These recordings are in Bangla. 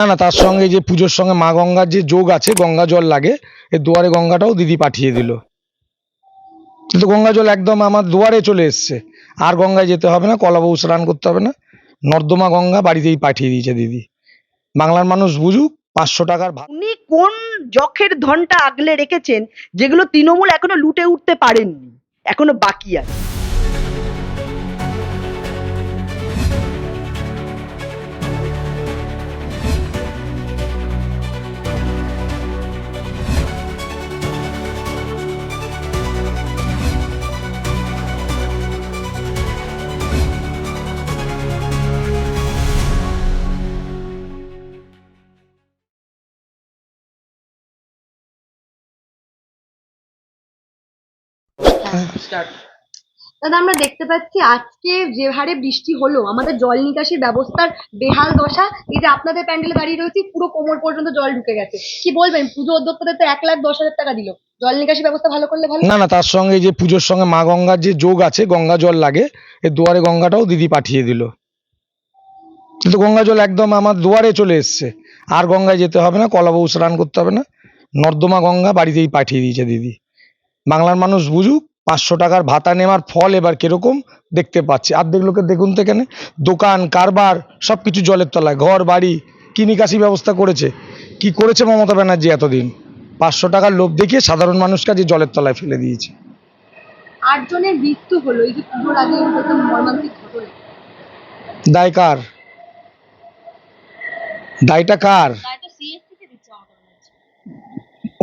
না না, তার সঙ্গে যে পুজোর সঙ্গে মা গঙ্গার যে যোগ আছে, গঙ্গা জল লাগে, এই দুয়ারে গঙ্গাটাও দিদি পাঠিয়ে দিল। কিন্তু গঙ্গা জল একদম আমার দুয়ারে চলে এসছে। আর গঙ্গায় যেতে হবে না কলাবউ স্নান করতে হবে না। নর্দমা গঙ্গা বাড়িতেই পাঠিয়ে দিয়েছে দিদি। বাংলার মানুষ বুঝুক, পাঁচশো টাকার উনি কোন যখের ধনটা আগলে রেখেছেন, যেগুলো তৃণমূল এখনও লুটে উঠতে পারেননি, এখনও বাকি আছে। দাদা আমরা দেখতে পাচ্ছি আজকে যে হারে বৃষ্টি হলো আমাদের জল নিকাশির ব্যবস্থার বেহাল দশা এই যে আপনাদের প্যান্ডেলে দাঁড়িয়ে রয়েছি পুরো কোমর পর্যন্ত জল ঢুকে গেছে। কি বলবেন? পুজো উদ্যোক্তাদের তো এক লাখ দশ হাজার টাকা দিল। জল নিকাশি ব্যবস্থা ভালো করলে ভালো? না না তার সঙ্গে যে পুজোর সঙ্গে মা গঙ্গার যে যোগ আছে গঙ্গা জল লাগে এই দুয়ারে গঙ্গাটাও দিদি পাঠিয়ে দিল। কিন্তু গঙ্গা জল একদম আমার দুয়ারে চলে এসছে। আর গঙ্গায় যেতে হবে না কলাবউ স্নান করতে হবে না। নর্দমা গঙ্গা বাড়িতেই পাঠিয়ে দিয়েছে দিদি। বাংলার মানুষ বুঝুক পাঁচশো টাকার ভাতা নেওয়ার ফল এবার কীরকম দেখতে পাচ্ছি। অর্ধেক লোকের দেখুন তো এখানে দোকান কারবার সব কিছু জলের তলায় ঘর বাড়ি কি নিকাশি ব্যবস্থা করেছে। কি করেছে মমতা ব্যানার্জি এতদিন? পাঁচশো টাকার লোভ দেখিয়ে সাধারণ মানুষকে এই জলের তলায় ফেলে দিয়েছে। আট মৃত্যু হলো এই যে পুজোর আগে মর্মান্তিক ঘটনা। দায় কার? দায়টা কার?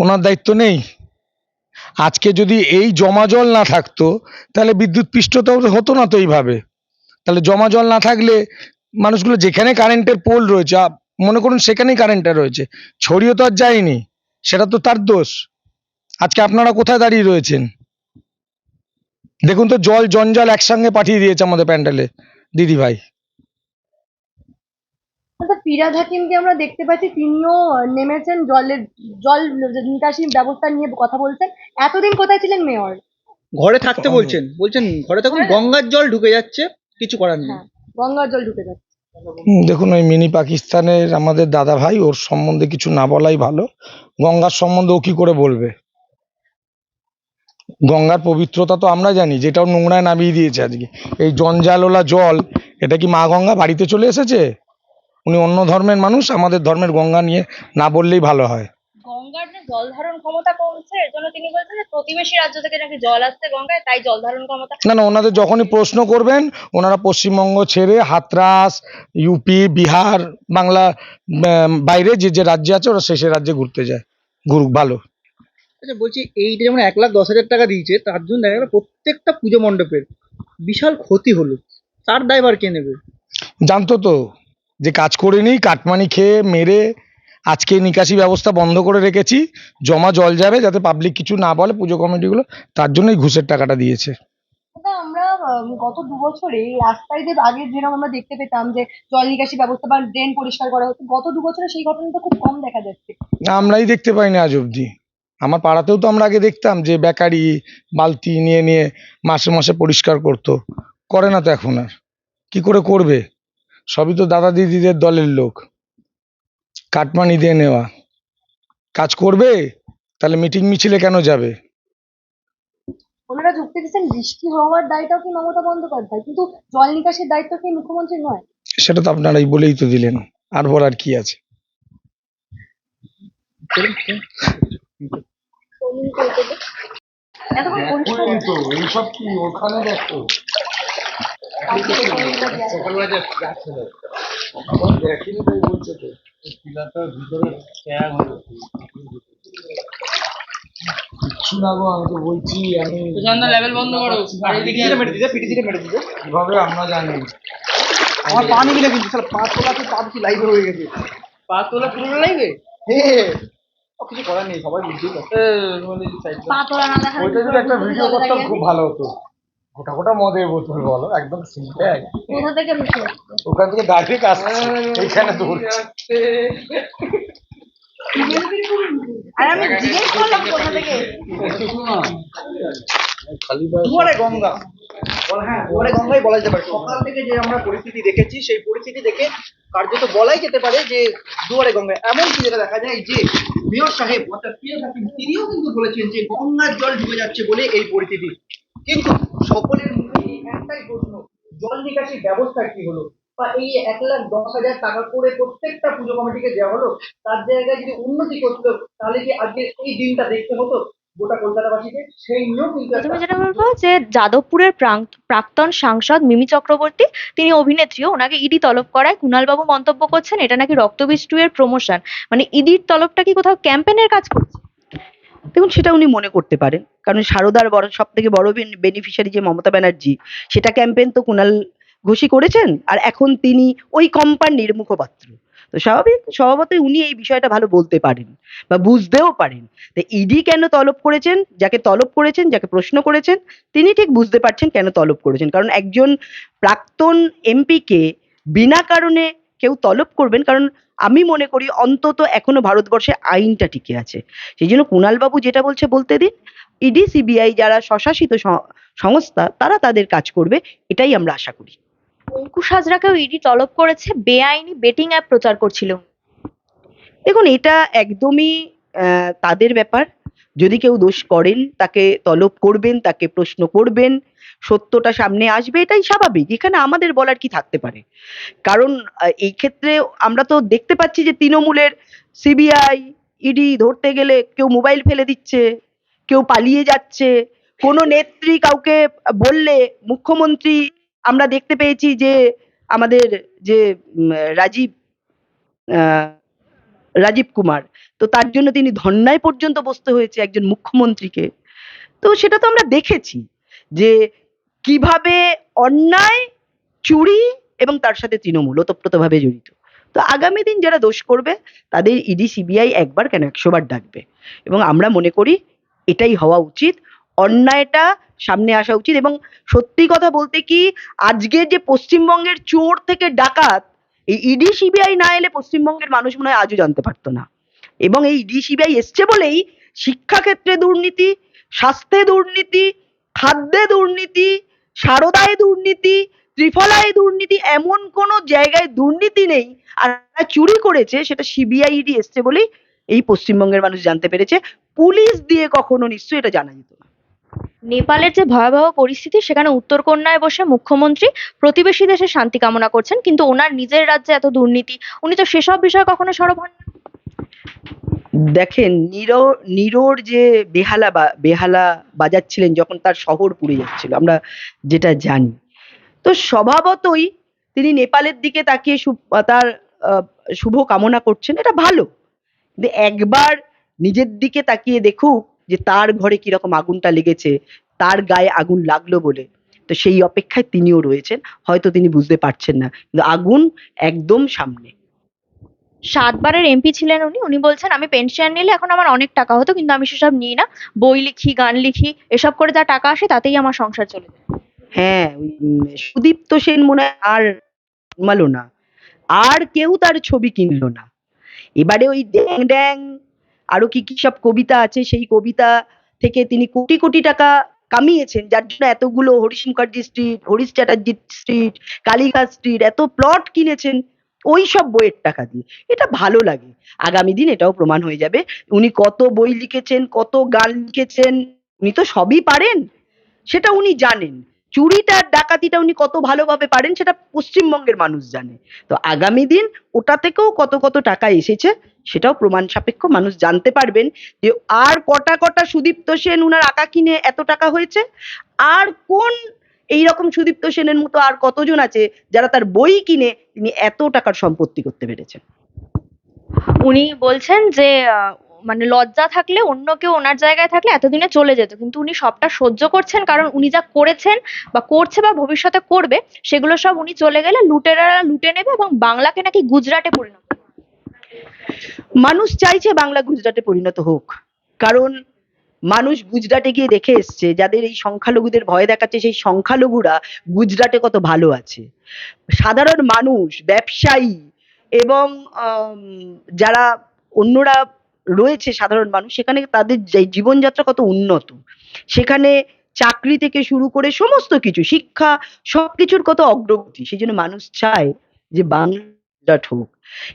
ওনার দায়িত্ব নেই? আজকে যদি এই জমা জল না থাকতো, তাহলে বিদ্যুৎ পৃষ্ঠতা হতো না তো এইভাবে। তাহলে জমা জল না থাকলে মানুষগুলো যেখানে কারেন্টের পোল রয়েছে মনে করুন সেখানেই কারেন্টটা রয়েছে, ছড়িয়ে তো আর যায়নি, সেটা তো তার দোষ। আজকে আপনারা কোথায় দাঁড়িয়ে রয়েছেন? দেখুন তো, জল, জঞ্জাল একসঙ্গে পাঠিয়ে দিয়েছে আমাদের প্যান্ডেলে, দিদি ভাই। ফিরাদ হাকিমকে আমরা দেখতে পাচ্ছি, তিনিও নেমেছেন, জলের, জল নিকাশি ব্যবস্থা নিয়ে কথা বলছেন। এতদিন কোথায় ছিলেন মেয়র? ঘরে থাকতে বলছেন। বলছেন ঘরে থাকুন গঙ্গার জল ঢুকে যাচ্ছে কিছু করার নেই। হ্যাঁ গঙ্গার জল ঢুকে যাচ্ছে। হুম, দেখুন ওই মিনি পাকিস্তানের আমাদের দাদা ভাই ওর সম্বন্ধে কিছু না বলাই ভালো। গঙ্গার সম্বন্ধে ও কি করে বলবে? গঙ্গার পবিত্রতা তো আমরা জানি যেটাও নোংরায় নামিয়ে দিয়েছে আজকে। এই জঞ্জালোলা জল এটা কি মা গঙ্গা বাড়িতে চলে এসেছে? উনি অন্য ধর্মের মানুষ আমাদের ধর্মের গঙ্গা নিয়ে না বললেই ভালো হয়। গঙ্গার যে জল ধারণ ক্ষমতা কমছে এর জন্য তিনি বলছেন যে প্রতিবেশী রাজ্য থেকে নাকি জল আসছে গঙ্গায় তাই জল ধারণ ক্ষমতা না না ওনাদের যখনই প্রশ্ন করবেন ওনারা পশ্চিমবঙ্গ ছেড়ে হাতরাস ইউপি বিহার বাংলা বাইরে যে যে রাজ্যে আছে ওরা শেষে রাজ্যে ঘুরতে যায়। ঘুরুক ভালো। আচ্ছা বলছি এইটা যেমন এক লাখ দশ হাজার টাকা দিয়েছে তার জন্য দেখা গেল প্রত্যেকটা পুজো মণ্ডপের বিশাল ক্ষতি হলো। তার দায়ভার কে নেবে? জানতো তো যে কাজ করে নিই কাটমানি খেয়ে মেরে আজকে নিকাশি ব্যবস্থা বন্ধ করে রেখেছি জমা জল যাবে যাতে পাবলিক কিছু না বলে পুজো কমিটিগুলো তার জন্যই ঘুষের টাকাটা দিয়েছে। আমরা গত দু বছরে এই রাস্তায় যে আগে যেরকম আমরা দেখতে পেতাম যে জল নিকাশি ব্যবস্থা বা ড্রেন পরিষ্কার করা হতো গত দু বছরে সেই ঘটনাটা খুব কম দেখা যাচ্ছে। না আমরাই দেখতে পাইনি আজ অবধি। আমার পাড়াতেও তো আমরা আগে দেখতাম যে বেকারি বালতি নিয়ে নিয়ে মাসে মাসে পরিষ্কার করতো। করে না তো এখন আর। কি করে করবে? সবই তো দাদা দিদিদের দলের লোক। কাটমানি দিয়ে নেওয়া। কাজ করবে? তাহলে মিটিং মিছিলে কেন যাবে? ওনারা যুক্তি দিচ্ছেন বৃষ্টি হওয়ার দায়টাও কি মমতা বন্দ্যোপাধ্যায়? কিন্তু জল নিকাশির দায়িত্ব কি মুখ্যমন্ত্রী নয়? সেটা তো আপনারাই বলেই তো দিলেন। আর বলার কি আছে? ওখানে দেখো দেখিনি তাই বলছে কিচ্ছু না গো আমি তো বলছি আমি লেভেল বন্ধ করো। পিটিসিটা মেরে দিতে পিটিসিটা মেরে দিতে কীভাবে আমরা জানি? আমার পা নিবি না কিন্তু শালা পা তোলা তো পা দুটি লাইভে হয়ে গেছে। পা তোলা পুরো লাগবে হে কিছু করার নেই সবাই বুঝতেই পারছে। ওইটা যদি একটা ভিডিও করতাম খুব ভালো হতো। গোটা গোটা মদের বোতল বলো একদম সিম্পল কোথা থেকে ওখান থেকে ডাইরেক্ট আসছে এইখানে দৌড়ছে। আর আমি জিজ্ঞেস করলাম কোথা থেকে? দুয়ারে গঙ্গা। হ্যাঁ দুয়ারে গঙ্গাই বলা যেতে পারে। সকাল থেকে যে আমরা পরিস্থিতি দেখেছি সেই পরিস্থিতি দেখে কার্যত বলাই যেতে পারে যে দুয়ারে গঙ্গায় এমনকি যেটা দেখা যায় যে মেয়র সাহেব অর্থাৎ প্রিয় হাকিম তিনিও কিন্তু বলেছেন যে গঙ্গার জল ঢুকে যাচ্ছে বলে এই পরিস্থিতি। কিন্তু সকলের মুখে একটাই প্রশ্ন, জল নিকাশি ব্যবস্থা কি হলো? বা এই এক লাখ দশ হাজার টাকা করে প্রত্যেকটা পুজো কমিটিকে দেওয়া হলো, তার জায়গায় যদি উন্নতি করতো তাহলে কি আজকে এই দিনটা দেখতে হতো যে যাদবপুরের প্রাক্তন সাংসদ মিমি চক্রবর্তী, তিনি অভিনেত্রীও, ওনাকে ইডি তলব করায়। কুণালবাবু মন্তব্য করছেন, এটা নাকি রক্তবীজ টু এর প্রমোশন মানে ইডির তলবটা কি কোথাও ক্যাম্পেনের কাজ করছে? দেখুন, সেটা উনি মনে করতে পারেন। কারণ সারদার বড় সব থেকে বড় বেনিফিশিয়ারি যে মমতা ব্যানার্জি, সেটা ক্যাম্পেইন তো কুণাল ঘোষই করেছেন, আর এখন তিনি ওই কোম্পানির মুখপাত্র। তো স্বাভাবিক, স্বভাবতই উনি এই বিষয়টা ভালো বলতে পারেন বা বুঝতেও পারেন। তো ইডি কেন তলব করেছেন, যাকে তলব করেছেন, যাকে প্রশ্ন করেছেন, তিনি ঠিক বুঝতে পারছেন কেন তলব করেছেন। কারণ একজন প্রাক্তন এমপিকে বিনা কারণে কেউ তলব করবেন, কারণ আমি মনে করি অন্তত এখনও ভারতবর্ষে আইনটা টিকে আছে। সেই জন্য কুণালবাবু যেটা বলছে বলতে দিন ইডি সিবিআই যারা স্বশাসিত স- সংস্থা তারা তাদের কাজ করবে এটাই আমরা আশা করি। অঙ্কুশ হাজরাকেও ইডি তলব করেছে বেআইনি বেটিং অ্যাপ প্রচার করছিল। দেখুন এটা একদমই আহ, তাদের ব্যাপার। যদি কেউ দোষ করেন, তাকে তলব করবেন, তাকে প্রশ্ন করবেন, সত্যটা সামনে আসবে, এটাই স্বাভাবিক। এখানে আমাদের বলার কি থাকতে পারে? কারণ এই ক্ষেত্রে আমরা তো দেখতে পাচ্ছি যে তৃণমূলের সিবিআই, ইডি ধরতে গেলে কেউ মোবাইল ফেলে দিচ্ছে, কেউ পালিয়ে যাচ্ছে। কোনো নেত্রী কাউকে বললে মুখ্যমন্ত্রী, আমরা দেখতে পেয়েছি যে আমাদের যে রাজীব রাজীব কুমার। তো তার জন্য তিনি ধর্নায় পর্যন্ত বসতে হয়েছে একজন মুখ্যমন্ত্রীকে। তো সেটা তো আমরা দেখেছি যে কীভাবে অন্যায়, চুরি এবং তার সাথে তৃণমূল ওতপ্রোতভাবে জড়িত। তো আগামী দিন যারা দোষ করবে, তাদের ইডি, সিবিআই একবার কেন একশো বার ডাকবে। এবং আমরা মনে করি এটাই হওয়া উচিত। অন্যায়টা সামনে আসা উচিত এবং সত্যি কথা বলতে কি আজকে যে পশ্চিমবঙ্গের চোর থেকে ডাকাত এই ইডি সিবিআই না এলে পশ্চিমবঙ্গের মানুষ মনে হয় আজও জানতে পারতো না। এবং এই ইডি সিবিআই এসছে বলেই শিক্ষাক্ষেত্রে দুর্নীতি, স্বাস্থ্যে দুর্নীতি, খাদ্যে দুর্নীতি, সারদায় দুর্নীতি, ত্রিফলায় দুর্নীতি এমন কোনো জায়গায় দুর্নীতি নেই আর চুরি করেছে সেটা সিবিআই ইডি এসছে বলেই এই পশ্চিমবঙ্গের মানুষ জানতে পেরেছে। পুলিশ দিয়ে কখনো নিশ্চয়ই এটা জানা যেত না। নেপালের যে ভয়াবহ পরিস্থিতি, সেখানে উত্তরকন্যায় বসে মুখ্যমন্ত্রী প্রতিবেশী দেশের শান্তি কামনা করছেন, কিন্তু ওনার নিজের রাজ্যে এত দুর্নীতি, উনি তো সেসব বিষয়ে কখনো সরব হন। দেখেন, নিরো, নিরোর যে বেহালা বা, বেহালা বাজাচ্ছিলেন যখন তার শহর পুড়ে যাচ্ছিল, আমরা যেটা জানি তো স্বভাবতই তিনি নেপালের দিকে তাকিয়ে তার শুভ কামনা করছেন, এটা ভালো একবার নিজের দিকে তাকিয়ে দেখুক যে তার ঘরে কীরকম আগুনটা লেগেছে তার গায়ে আগুন লাগল বলে। তো সেই অপেক্ষায় তিনিও রয়েছেন হয়তো তিনি বুঝতে পারছেন না। কিন্তু আগুন একদম সামনে। সাতবারের এমপি ছিলেন উনি উনি বলছেন আমি পেনশন নিলে এখন আমার অনেক টাকা হতো কিন্তু আমি সেসব নিই না। বই লিখি গান লিখি এসব করে যা টাকা আসে তাতেই আমার সংসার চলে যায়। হ্যাঁ সুদীপ্ত সেন মনে হয় আর জন্মালো না। আর কেউ তার ছবি কিনলো না। এবারে ওই ড্যাং ড্যাং আরও কি কি সব কবিতা আছে? সেই কবিতা থেকে তিনি কোটি কোটি টাকা কামিয়েছেন, যার জন্য এতগুলো Harish Mukherjee street Harish Chatterjee street Kalighat street এত প্লট কিনেছেন ওই সব বইয়ের টাকা দিয়ে। এটা ভালো লাগে। আগামী দিন এটাও প্রমাণ হয়ে যাবে। উনি কত বই লিখেছেন, কত গান লিখেছেন, উনি তো সবই পারেন। সেটা উনি জানেন। চুরিটা আর ডাকাতিটা উনি কত ভালোভাবে পারেন সেটা পশ্চিমবঙ্গের মানুষ জানে। তো আগামী দিন ওটা থেকেও কত কত টাকা এসেছে সেটাও প্রমাণ সাপেক্ষ মানুষ জানতে পারবেন যে আর কটা কটা সুদীপ্ত সেন উনার আঁকা কিনে এত টাকা হয়েছে, আর কোন এই রকম সুদীপ্ত সেনের মতো আর কতজন আছে যারা তার বই কিনে তিনি এত টাকার সম্পত্তি করতে পেরেছেন? উনি বলছেন যে মানে লজ্জা থাকলে অন্য কেউ ওনার জায়গায় থাকলে এতদিনে চলে যেত। কিন্তু উনি সবটা সহ্য করছেন, কারণ উনি যা করেছেন বা করছে বা ভবিষ্যতে করবে, সেগুলো সব উনি চলে গেলে লুটেরারা লুটে নেবে এবং বাংলাকে নাকি গুজরাটে পরিণত। মানুষ চাইছে বাংলা গুজরাটে পরিণত হোক। কারণ মানুষ গুজরাটে গিয়ে দেখে এসছে, যাদের এই সংখ্যালঘুদের ভয় দেখাচ্ছে, সেই সংখ্যালঘুরা গুজরাটে কত ভালো আছে। সাধারণ মানুষ, ব্যবসায়ী এবং যারা অন্যরা রয়েছে সাধারণ মানুষ, সেখানে তাদের যে জীবনযাত্রা কত উন্নত। সেখানে চাকরি থেকে শুরু করে সমস্ত কিছু, শিক্ষা সবকিছুর কত অগ্রগতি সেই জন্য মানুষ চায় যে বাংলা হোক।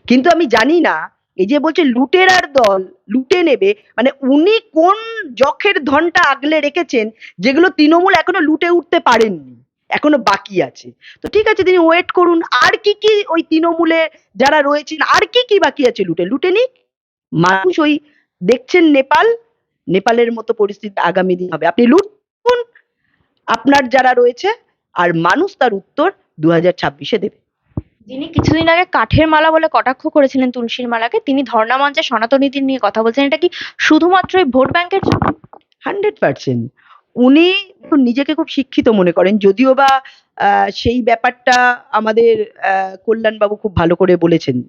কিন্তু আমি জানি না, এই যে বলছে লুটেরার দল, লুটে নেবে মানে উনি কোন যখের ধনটা আগলে রেখেছেন, যেগুলো তৃণমূল এখনও লুটে উঠতে পারেননি, এখনও বাকি আছে। তো ঠিক আছে, তিনি ওয়েট করুন, আর কি কি ওই তৃণমূলে যারা রয়েছেন, আর কি কি বাকি আছে লুটে? লুটে নিক মানুষ ওই দেখছেন নেপাল নেপালের মতো পরিস্থিতি আগামী দিন হবে। আপনি লুটুন আপনার যারা রয়েছে আর মানুষ তার উত্তর দু হাজার ছাব্বিশে দেবে। যিনি কিছুদিন আগে কাঠের মালা বলে কটাক্ষ করেছিলেন তুলসীর মালাকে তিনি ধর্ণা মঞ্চে সনাতনীদের নিয়ে কথা বলছেন। এটা কি শুধুমাত্র ভোট ব্যাংকের হান্ড্রেড পার্সেন্ট। উনি নিজেকে খুব শিক্ষিত মনে করেন যদিও বা আহ, সেই ব্যাপারটা আমাদের আহ, কল্যাণবাবু খুব ভালো করে বলেছেন।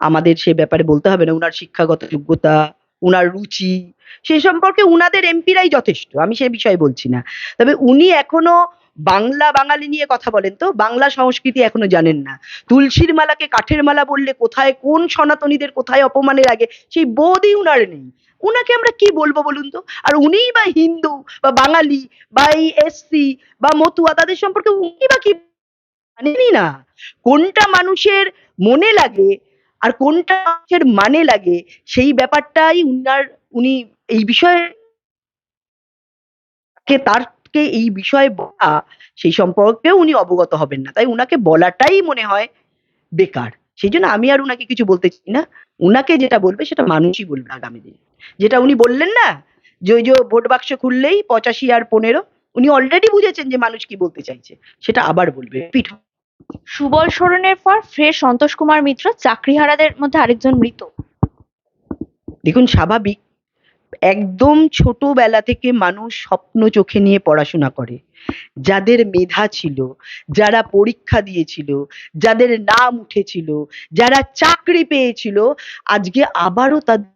আমাদের সে ব্যাপারে বলতে হবে না, উনার শিক্ষাগত যোগ্যতা, উনার রুচি, সে সম্পর্কে উনাদের এমপিরাই যথেষ্ট, আমি সে বিষয়ে বলছি না। তবে উনি এখনও বাংলা বাঙালি নিয়ে কথা বলেন তো, বাংলা সংস্কৃতি এখনও জানেন না। তুলসীর মালাকে কাঠের মালা বললে কোথায় কোন সনাতনীদের কোথায় অপমানে লাগে, সেই বোধই উনার নেই। উনাকে আমরা কি বলব বলুন তো? আর উনিই বা হিন্দু, বা বাঙালি, বা এই এসসি বা মতুয়া, তাদের সম্পর্কে উনি বা কি জানেনই না। কোনটা মানুষের মনে লাগে আর কোনটা মানুষের মানে লাগে, সেই ব্যাপারটাই উনার, উনি এই বিষয়ে কে তারকে এই বিষয়ে বলা, সেই সম্পর্কেও উনি অবগত হবেন না। তাই উনাকে বলাটাই মনে হয় বেকার। সেই জন্য আমি আর উনাকে কিছু বলতে চাই না। উনাকে যেটা বলবে সেটা মানুষই বলবে আগামী দিনে। যেটা উনি বললেন না যে ওই যে ভোট বাক্স খুললেই পঁচাশি আর পনেরো, উনি অলরেডি বুঝেছেন যে মানুষ কি বলতে চাইছে। সেটা আবার বলবে। রিপিট সুবল সরণের পর ফের সন্তোষ কুমার মিত্র চাকরিহারাদের মধ্যে আরেকজন মৃত। দেখুন, স্বাভাবিক, একদম ছোটবেলা থেকে মানুষ স্বপ্ন চোখে নিয়ে পড়াশোনা করে। যাদের মেধা ছিল, যারা পরীক্ষা দিয়েছিল, যাদের নাম উঠেছিল, যারা চাকরি পেয়েছিল, আজকে আবারও তাদের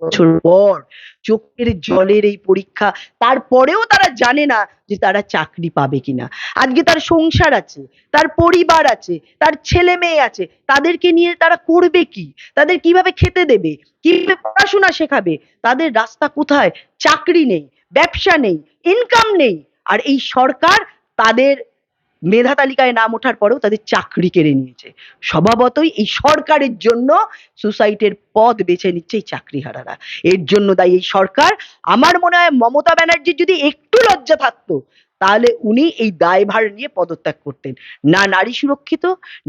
বছর পর চোখের জলের এই পরীক্ষা, তারপরেও তারা জানে না যে তারা চাকরি পাবে কিনা। আজকে তার সংসার আছে, তার পরিবার আছে, তার ছেলে মেয়ে আছে, তাদেরকে নিয়ে তারা করবে কি? তাদের কীভাবে খেতে দেবে? কীভাবে পড়াশোনা শেখাবে? তাদের রাস্তা কোথায়? চাকরি নেই, ব্যবসা নেই ইনকাম নেই। আর এই সরকার তাদের মেধা তালিকায় নাম ওঠার পরেও তাদের চাকরি কেড়ে নিয়েছে। স্বভাবতই এই সরকারের জন্য সুসাইটের পথ বেছে নিচ্ছে এই চাকরিহারারা। এর জন্য দায়ী এই সরকার। আমার মনে হয় মমতা ব্যানার্জির যদি একটু লজ্জা থাকতো তাহলে উনি এই দায়ভার নিয়ে পদত্যাগ করতেন। না নারী সুরক্ষিত,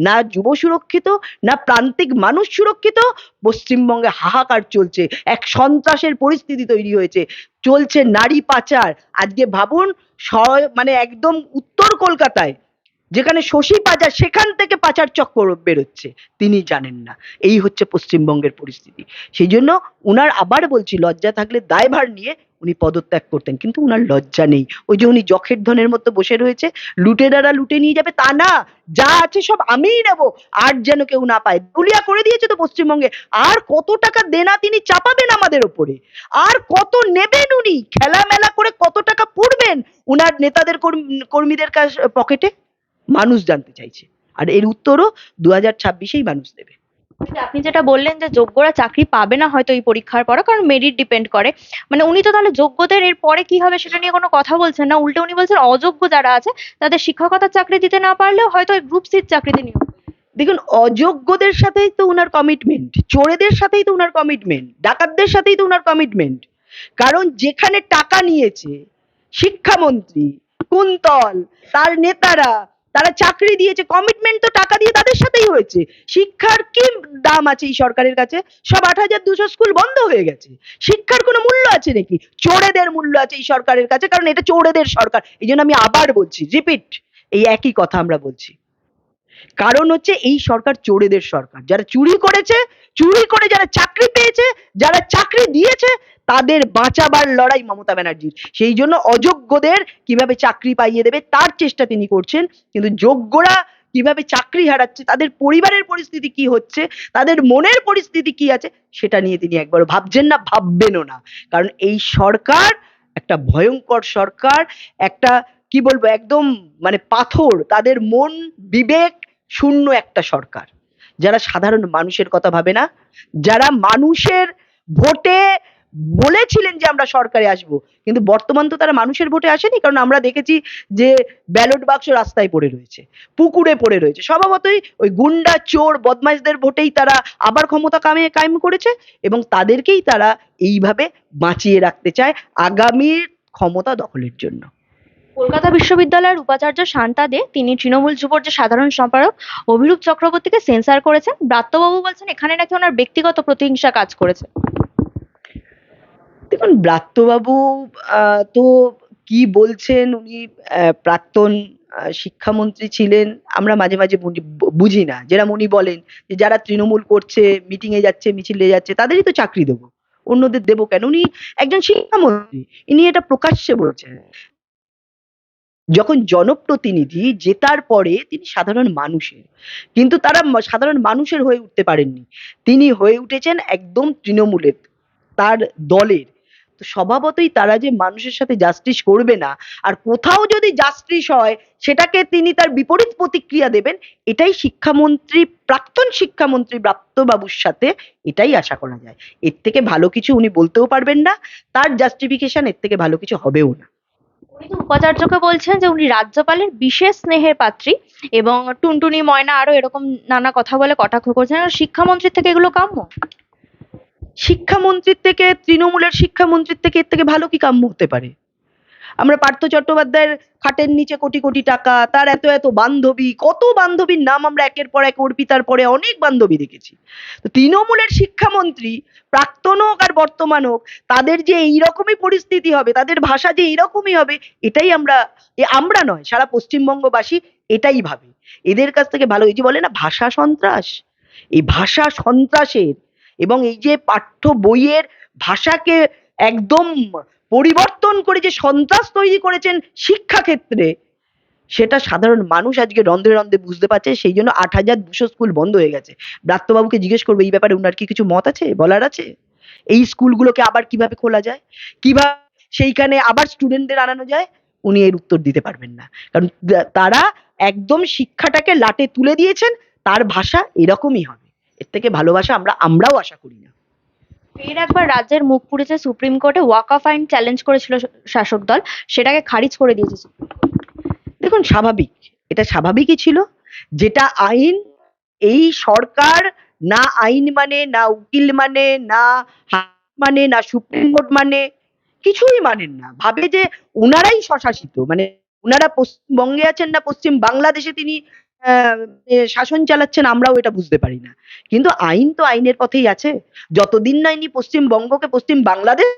না যুব সুরক্ষিত, না প্রান্তিক মানুষ সুরক্ষিত, পশ্চিমবঙ্গে হাহাকার চলছে, এক সন্ত্রাসের পরিস্থিতি তৈরি হয়েছে, চলছে নারী পাচার। আজকে ভাবুন মানে একদম উত্তর কলকাতায়, যেখানে শশী পাচার, সেখান থেকে পাচার চক্র বেরোচ্ছে, তিনি জানেন না। এই হচ্ছে পশ্চিমবঙ্গের পরিস্থিতি। সেই জন্য উনার আবার বলছি, লজ্জা থাকলে দায়ভার নিয়ে উনি পদত্যাগ করতেন, কিন্তু উনার লজ্জা নেই। ওই যে উনি যখের ধনের মতো বসে রয়েছে, লুটেরারা লুটে নিয়ে যাবে, তা না। যা আছে সব আমিই নেব। আর যেন কেউ না পায়। দুলিয়া করে দিয়েছে তো পশ্চিমবঙ্গে। আর কত টাকা দেনা তিনি চাপাবেন আমাদের ওপরে? আর কত নেবেন উনি? খেলা মেলা করে কত টাকা পড়বেন উনার নেতাদের কর্ম- কর্মীদের কাছ, পকেটে? মানুষ জানতে চাইছে। আর এর উত্তরও দু হাজার ছাব্বিশেই মানুষ দেবে। আপনি যেটা বললেন যে যোগ্যরা চাকরি পাবে না হয়তো এই পরীক্ষার পরে, কারণ মেরিট ডিপেন্ড করে। মানে উনি তো তাহলে যোগ্যদের এর পরে কি হবে সেটা নিয়ে কোনো কথা বলছেন না। উল্টে উনি বলছেন অযোগ্য যারা আছে, তাদের শিক্ষকতার চাকরি দিতে না পারলেও হয়তো গ্রুপ সিট চাকরিতে নিয়োগ। দেখুন, অযোগ্যদের সাথেই তো উনার কমিটমেন্ট চোরেদের সাথেই তো উনার কমিটমেন্ট ডাকাতদের সাথেই তো উনার কমিটমেন্ট কারণ যেখানে টাকা নিয়েছে, শিক্ষামন্ত্রী, কুন্তল, তার নেতারা তারা চাকরি দিয়েছে কমিটমেন্ট তো টাকা দিয়ে তাদের সাথেই হয়েছে। শিক্ষার কি দাম আছে এই সরকারের কাছে? সব আট হাজার দুশো স্কুল বন্ধ হয়ে গেছে। শিক্ষার কোনো মূল্য আছে নাকি? চোরেদের মূল্য আছে এই সরকারের কাছে, কারণ এটা চোরেদের সরকার। এই জন্য আমি আবার বলছি রিপিট এই একই কথা আমরা বলছি। কারণ হচ্ছে এই সরকার চোরেদের সরকার। যারা চুরি করেছে, চুরি করে যারা চাকরি পেয়েছে, যারা চাকরি দিয়েছে, তাদের বাঁচাবার লড়াই মমতা ব্যানার্জির। সেই জন্য অযোগ্যদের কীভাবে চাকরি পাইয়ে দেবে, তার চেষ্টা তিনি করছেন। কিন্তু যোগ্যরা কীভাবে চাকরি হারাচ্ছে, তাদের পরিবারের পরিস্থিতি কি হচ্ছে, তাদের মনের পরিস্থিতি কি আছে, সেটা নিয়ে তিনি একবার ভাবছেন না, ভাববেনও না। কারণ এই সরকার একটা ভয়ঙ্কর সরকার, একটা, কি বলব, একদম মানে পাথর। তাদের মন, বিবেক শূন্য একটা সরকার। যারা সাধারণ মানুষের কথা ভাবে না, যারা মানুষের ভোটে বলেছিলেন যে আমরা সরকারে আসব, কিন্তু বর্তমান তো তারা মানুষের ভোটে আসেনি, কারণ আমরা দেখেছি যে ব্যালট বাক্স রাস্তায় পড়ে রয়েছে, পুকুরে পড়ে রয়েছে। স্বভাবতই ওই গুন্ডা, চোর, বদমাইশদের ভোটেই তারা আবার ক্ষমতা কামে, কায়েম করেছে এবং তাদেরকেই তারা এইভাবে বাঁচিয়ে রাখতে চায় আগামীর ক্ষমতা দখলের জন্য। কলকাতা বিশ্ববিদ্যালয়ের উপাচার্য শান্তা দে, তিনি তৃণমূল যুবর যে সাধারণ সম্পাদক অভিরূপ চক্রবর্তীকে সেন্সার করেছেন। ব্রাত্যবাবু বলছেন, এখানে নাকি ওনার ব্যক্তিগত প্রতিহিংসা কাজ করেছে। দেখুন, ব্রাত্যবাবু তো কি বলছেন? উনি প্রাক্তন শিক্ষামন্ত্রী ছিলেন। আমরা মাঝে মাঝে বুঝি- না। যেরকম উনি বলেন যে, যারা তৃণমূল করছে মিটিং এ যাচ্ছে, মিছিলে যাচ্ছে, তাদেরই তো চাকরি দেবো। অন্যদের দেবো কেন? উনি একজন শিক্ষামন্ত্রী। ইনি এটা প্রকাশ্যে বলছেন। যখন জনপ্রতিনিধি জেতার পরে তিনি সাধারণ মানুষের। কিন্তু তারা সাধারণ মানুষের হয়ে উঠতে পারেননি। তিনি হয়ে উঠেছেন একদম তৃণমূলের, তার দলের। তো স্বভাবতই তারা যে মানুষের সাথে জাস্টিস করবে না, আর কোথাও যদি জাস্টিস হয়, সেটাকে তিনি তার বিপরীত প্রতিক্রিয়া দেবেন, এটাই শিক্ষামন্ত্রী, প্রাক্তন শিক্ষামন্ত্রী ব্রাত্যবাবুর সাথে এটাই আশা করা যায়। এর থেকে ভালো কিছু উনি বলতেও পারবেন না, তার জাস্টিফিকেশন এর থেকে ভালো কিছু হবেও না। উপাচার্যকে বলছেন যে উনি রাজ্যপালের বিশেষ স্নেহের পাত্রী এবং টুনটুনি ময়না আরও এরকম নানা কথা বলে কটাক্ষ করছেন। শিক্ষামন্ত্রীর থেকে এগুলো কাম্য? শিক্ষামন্ত্রীর থেকে, তৃণমূলের শিক্ষামন্ত্রীর থেকে এর থেকে ভালো কি কাম্য হতে পারে? আমরা পার্থ চট্টোপাধ্যায়ের খাটের নিচে কোটি কোটি টাকা, তার এত এত বান্ধবী, কত বান্ধবীর নাম আমরা একের পর এক অর্পিতার পরে অনেক বান্ধবী দেখেছি। তো তৃণমূলের শিক্ষামন্ত্রী, প্রাক্তন হোক আর বর্তমান হোক, তাদের যে এইরকমই পরিস্থিতি হবে, তাদের ভাষা যে এইরকমই হবে, এটাই আমরা আমরা নয়, সারা পশ্চিমবঙ্গবাসী এটাই ভাবে। এদের কাছ থেকে ভালো, এই যে বলে না, ভাষা সন্ত্রাস। এই ভাষা সন্ত্রাসের এবং এই যে পাঠ্য বইয়ের ভাষাকে একদম পরিবর্তন করে যে সন্ত্রাস তৈরি করেছেন শিক্ষাক্ষেত্রে, সেটা সাধারণ মানুষ আজকে রন্ধে রন্ধে বুঝতে পারছে, সেই জন্য আট হাজার দুশো স্কুল বন্ধ হয়ে গেছে। ব্রাত্যবাবুকে জিজ্ঞেস করব, এই ব্যাপারে উনার কি কিছু মত আছে, বলার আছে? এই স্কুলগুলোকে আবার কীভাবে খোলা যায়? কীভাবে সেইখানে আবার স্টুডেন্টদের আনানো যায়? উনি এর উত্তর দিতে পারবেন না। কারণ তারা একদম শিক্ষাটাকে লাটে তুলে দিয়েছেন, তার ভাষা এরকমই হবে। এর থেকে ভালোবাসা আমরা, আমরাও আশা করি না। এর একবার রাজ্যের মুখ পুড়েছে সুপ্রিম কোর্টে ওয়াকআপ আইন চ্যালেঞ্জ করেছিল শাসক দল, সেটাকে খারিজ করে দিয়েছে দেখুন, স্বাভাবিক, এটা স্বাভাবিকই ছিল, যেটা আইন, এই সরকার না আইন মানে না উকিল মানে না মানে না সুপ্রিম কোর্ট মানে কিছুই মানেন না। ভাবে যে উনারাই স্বশাসিত মানে উনারা পশ্চিমবঙ্গে আছেন না, পশ্চিম বাংলাদেশে তিনি শাসন চালাচ্ছেন আমরাও এটা বুঝতে পারি না। কিন্তু আইন তো আইনের পথেই আছে। যতদিন না ইনি পশ্চিমবঙ্গকে পশ্চিম বাংলাদেশ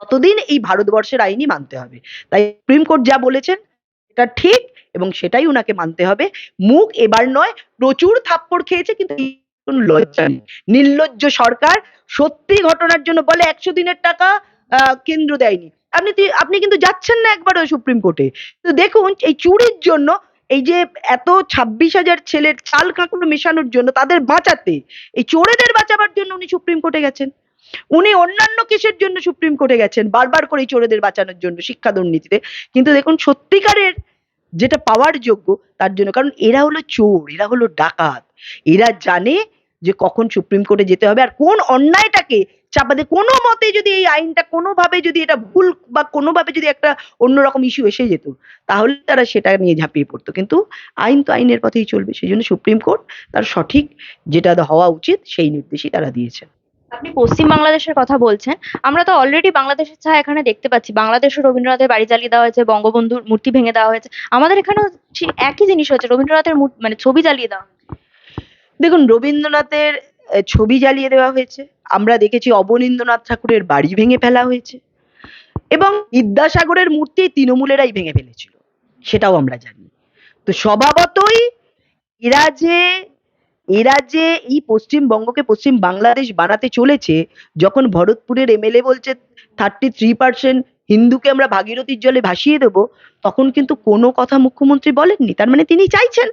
ততদিন এই ভারতবর্ষের আইনই মানতে হবে। তাই সুপ্রিম কোর্ট যা বলেছেন, এটা ঠিক এবং সেটাই উনাকে মানতে হবে। মুখ এবার নয়, প্রচুর থাপ্পড় খেয়েছে, কিন্তু লজ্জা নির্লজ্জ সরকার সত্যি ঘটনার জন্য বলে একশো দিনের টাকা কেন্দ্র দেয়নি। আপনি আপনি কিন্তু যাচ্ছেন না একবারও সুপ্রিম কোর্টে। তো দেখুন, এই চুরির জন্য এই যে এত ছাব্বিশ হাজার ছেলের চাল কাঁকড়ো মেশানোর জন্য তাদের বাঁচাতে, এই চোরেদের বাঁচাবার জন্য উনি সুপ্রিম কোর্টে গেছেন। উনি অন্যান্য কেসের জন্য সুপ্রিম কোর্টে গেছেন, বারবার করে চোরেদের বাঁচানোর জন্য শিক্ষা দুর্নীতিতে। কিন্তু দেখুন, সত্যিকারের যেটা পাওয়ার যোগ্য তার জন্য, কারণ এরা হলো চোর, এরা হলো ডাকাত। এরা জানে যে কখন সুপ্রিম কোর্টে যেতে হবে আর কোন অন্যায়টাকে চাপাতে কোনো মতে যদি এই আইনটা কোনোভাবে যদি এটা ভুল বা কোনোভাবে যদি একটা অন্যরকম ইস্যু এসে যেত তাহলে তারা সেটা নিয়ে ঝাঁপিয়ে পড়তো। কিন্তু আইন তো আইনের পথেই চলবে সেই জন্য সুপ্রিম কোর্ট তার সঠিক যেটা হওয়া উচিত সেই নির্দেশই তারা দিয়েছেন। আপনি পশ্চিম বাংলাদেশের কথা বলছেন আমরা তো অলরেডি বাংলাদেশের ছায়া এখানে দেখতে পাচ্ছি। বাংলাদেশে রবীন্দ্রনাথের বাড়ি জ্বালিয়ে দেওয়া হয়েছে বঙ্গবন্ধুর মূর্তি ভেঙে দেওয়া হয়েছে। আমাদের এখানেও একই জিনিস হয়েছে রবীন্দ্রনাথের মানে ছবি জ্বালিয়ে দেওয়া। দেখুন রবীন্দ্রনাথের ছবি জ্বালিয়ে দেওয়া হয়েছে। আমরা দেখেছি অবনীন্দ্রনাথ ঠাকুরের বাড়ি ভেঙে ফেলা হয়েছে এবং বিদ্যাসাগরের মূর্তি তৃণমূলেরাই ভেঙে ফেলেছিল, সেটাও আমরা জানি। তো স্বভাবতই এরা যে এরা যে এই পশ্চিমবঙ্গকে পশ্চিম বাংলাদেশ বানাতে চলেছে, যখন ভরতপুরের এমএলএ বলছে থার্টি থ্রি পার্সেন্ট হিন্দুকে আমরা ভাগীরথীর জলে ভাসিয়ে দেবো, তখন কিন্তু কোনো কথা মুখ্যমন্ত্রী বলেননি। তার মানে তিনি চাইছেন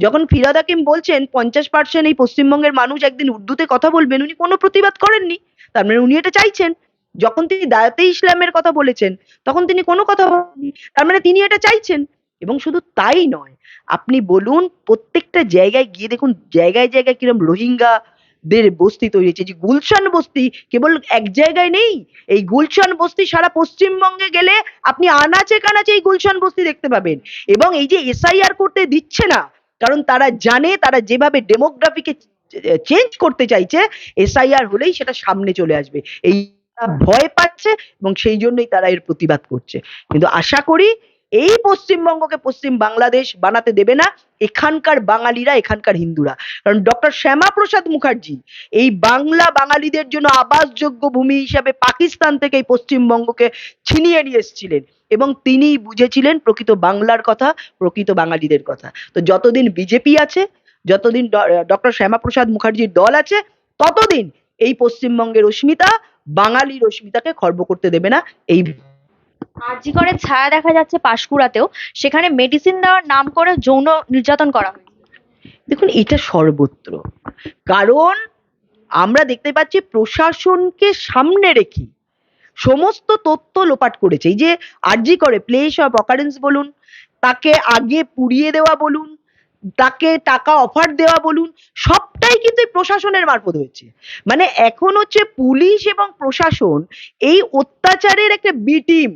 যখন ফিরাদ হাকিম বলছেন, পঞ্চাশ পার্সেন্ট এই পশ্চিমবঙ্গের মানুষ একদিন উর্দুতে কথা বলবেন, উনি কোনো প্রতিবাদ করেননি। তার মানে উনি এটা চাইছেন। যখন তিনি দায়াতে ইসলামের কথা বলেছেন, তখন তিনি কোনো কথা তার মানে তিনি এটা চাইছেন। এবং শুধু তাই নয়, আপনি বলুন, প্রত্যেকটা জায়গায় গিয়ে দেখুন, জায়গায় জায়গায় কিরম রোহিঙ্গা দের বস্তি তৈরি হয়েছে। যে গুলশান বস্তি, কেবল এক জায়গায় নেই। এই গুলশান বস্তি সারা পশ্চিমবঙ্গে গেলে আপনি আনাচে কানাচে এই গুলশান বস্তি দেখতে পাবেন। এবং এই যে এসআইআর করতে দিচ্ছে না কারণ তারা জানে, তারা যেভাবে ডেমোগ্রাফিকে চেঞ্জ করতে চাইছে এসআইআর হলেই সেটা সামনে চলে আসবে। এই ভয় পাচ্ছে এবং সেই জন্যই তারা এর প্রতিবাদ করছে। কিন্তু আশা করি এই পশ্চিমবঙ্গকে পশ্চিম বাংলাদেশ বানাতে দেবে না, এখানকার বাঙালিরা, এখানকার হিন্দুরা। কারণ ডক্টর শ্যামা প্রসাদ মুখার্জি এই বাংলা বাঙালিদের জন্য আবাসযোগ্য ভূমি হিসাবে পাকিস্তান থেকে এই পশ্চিমবঙ্গকে ছিনিয়ে নিয়ে এসেছিলেন এবং তিনি বুঝেছিলেন প্রকৃত বাংলার কথা, প্রকৃত বাঙালিদের কথা। তো যতদিন বিজেপি আছে, যতদিন ডক্টর শ্যামাপ্রসাদ মুখার্জির দল আছে, ততদিন এই পশ্চিমবঙ্গের অস্মিতা বাঙালির অস্মিতাকে খর্ব করতে দেবে না, এই আরজি করে ছায়া দেখা যাচ্ছে পাঁশকুড়াতেও। সেখানে মেডিসিন দেওয়ার নাম করে যৌন নির্যাতন করা দেখুন, এটা সর্বত্র। কারণ আমরা দেখতে পাচ্ছি প্রশাসনকে সামনে রেখে সমস্ত তথ্য লোপাট করেছে। এই যে আরজি করে প্লেস অফ অকারেন্স বলুন, তাকে আগে পুড়িয়ে দেওয়া বলুন, তাকে টাকা অফার দেওয়া বলুন, সবটাই কিন্তু প্রশাসনের মারফত হয়েছে। মানে এখন হচ্ছে পুলিশ এবং প্রশাসন এই অত্যাচারের একটা বি টিম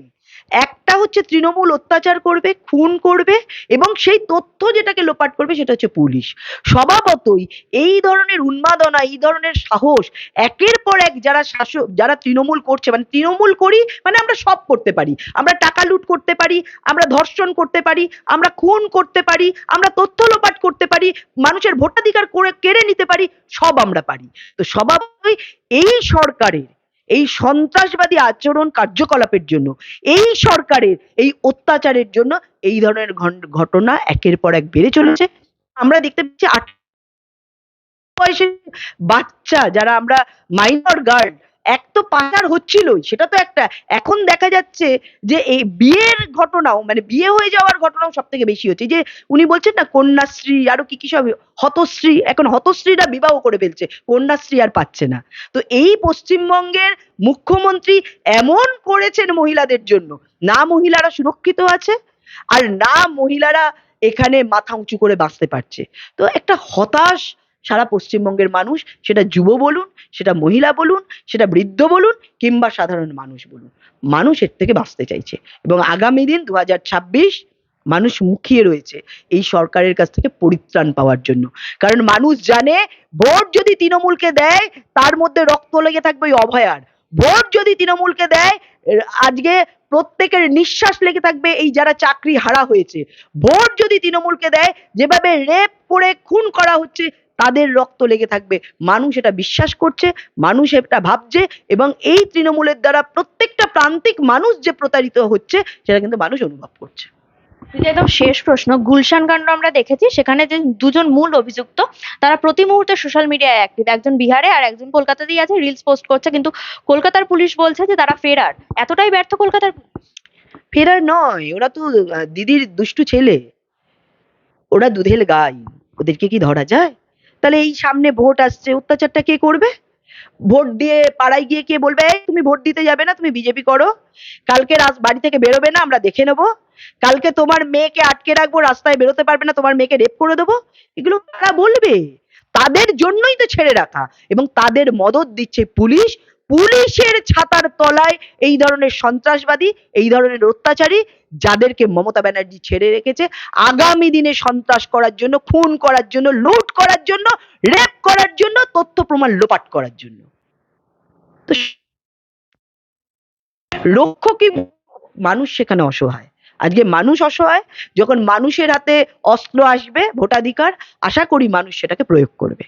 একটা হচ্ছে তৃণমূল অত্যাচার করবে, খুন করবে এবং সেই তথ্য যেটাকে লোপাট করবে সেটা হচ্ছে পুলিশ। স্বভাবতই এই ধরনের উন্মাদনা, এই ধরনের সাহস, একের পর এক যারা শাসক, যারা তৃণমূল করছে মানে তৃণমূল করি মানে আমরা সব করতে পারি। আমরা টাকা লুট করতে পারি, আমরা ধর্ষণ করতে পারি, আমরা খুন করতে পারি, আমরা তথ্য লোপাট করতে পারি, মানুষের ভোটাধিকার করে কেড়ে নিতে পারি, সব আমরা পারি। তো স্বভাবতই এই সরকারের এই সন্ত্রাসবাদী আচরণ কার্যকলাপের জন্য, এই সরকারের, এই অত্যাচারের জন্য এই ধরনের ঘটনা একের পর এক বেড়ে চলেছে। আমরা দেখতে পাচ্ছি আট বয়সের বাচ্চা যারা আমরা মাইনর গার্ড এক তো পাচার হচ্ছিলই, সেটা তো একটা। এখন দেখা যাচ্ছে যে এই বিয়ের ঘটনাও মানে বিয়ে হয়ে যাওয়ার ঘটনাও সব থেকে বেশি হচ্ছে। যে উনি বলছেন না, কন্যাশ্রী আরও কি কি সব, হতশ্রী, এখন হতশ্রীরা বিবাহ করে ফেলছে, কন্যাশ্রী আর পাচ্ছে না। তো এই পশ্চিমবঙ্গের মুখ্যমন্ত্রী এমন করেছেন মহিলাদের জন্য, না মহিলারা সুরক্ষিত আছে, আর না মহিলারা এখানে মাথা উঁচু করে বাঁচতে পারছে। তো একটা হতাশ সারা পশ্চিমবঙ্গের মানুষ, সেটা যুব বলুন, সেটা মহিলা বলুন, সেটা বৃদ্ধ বলুন, কিংবা সাধারণ মানুষ বলুন, মানুষ এর থেকে বাঁচতে চাইছে। এবং আগামী দিন দু মানুষ মুখিয়ে রয়েছে এই সরকারের কাছ থেকে পরিত্রাণ পাওয়ার জন্য। কারণ মানুষ জানে, ভোট যদি তৃণমূলকে দেয়, তার মধ্যে রক্ত লেগে থাকবে ওই অভয়ার। ভোট যদি তৃণমূলকে দেয় আজকে প্রত্যেকের নিঃশ্বাস লেগে থাকবে এই যারা চাকরি হারা হয়েছে। ভোট যদি তৃণমূলকে দেয়, যেভাবে রেপ করে খুন করা হচ্ছে তাদের রক্ত লেগে থাকবে। মানুষ এটা বিশ্বাস করছে মানুষ এটা ভাবছে এবং এই তৃণমূলের দ্বারা প্রত্যেকটা প্রান্তিক মানুষ যে প্রতারিত হচ্ছে সেটা কিন্তু মানুষ অনুভব করছে। একদম শেষ প্রশ্ন। গুলশান কাণ্ড আমরা দেখেছি সেখানে যে দুজন মূল অভিযুক্ত তারা প্রতি মুহূর্তে সোশ্যাল মিডিয়ায় অ্যাক্টিভ একজন বিহারে আর একজন কলকাতাতেই আছে রিলস পোস্ট করছে কিন্তু কলকাতার পুলিশ বলছে যে তারা ফেরার। এতটাই ব্যর্থ কলকাতার ফেরার নয় ওরা তো দিদির দুষ্টু ছেলে। ওরা দুধেল গাই। ওদেরকে কি ধরা যায়? তাহলে এই সামনে ভোট আসছে অত্যাচারটা কে করবে? ভোট দিয়ে পাড়ায় গিয়ে কে বলবে "এই, তুমি ভোট দিতে যাবে না তুমি বিজেপি করো। কালকে বাড়ি থেকে বেরোবে না আমরা দেখে নেব। কালকে তোমার মেয়েকে আটকে রাখব রাস্তায় বেরোতে পারবে না তোমার মেয়েকে রেপ করে দেবো। এগুলো তারা বলবে? তাদের জন্যই তো ছেড়ে রাখা এবং তাদের মদত দিচ্ছে পুলিশ পুলিশের ছাতার তলায় এই ধরনের সন্ত্রাসবাদী, এই ধরনের অত্যাচারী যাদেরকে মমতা ব্যানার্জি ছেড়ে রেখেছে, আগামী দিনে সন্ত্রাস করার জন্য, খুন করার জন্য, লুট করার জন্য, রেপ করার জন্য, তথ্য প্রমাণ লোপাট করার জন্য। লক্ষ্য কি? মানুষ সেখানে অসহায়। আজকে মানুষ অসহায়, যখন মানুষের হাতে অস্ত্র আসবে, ভোটাধিকার, আশা করি মানুষ সেটাকে প্রয়োগ করবে।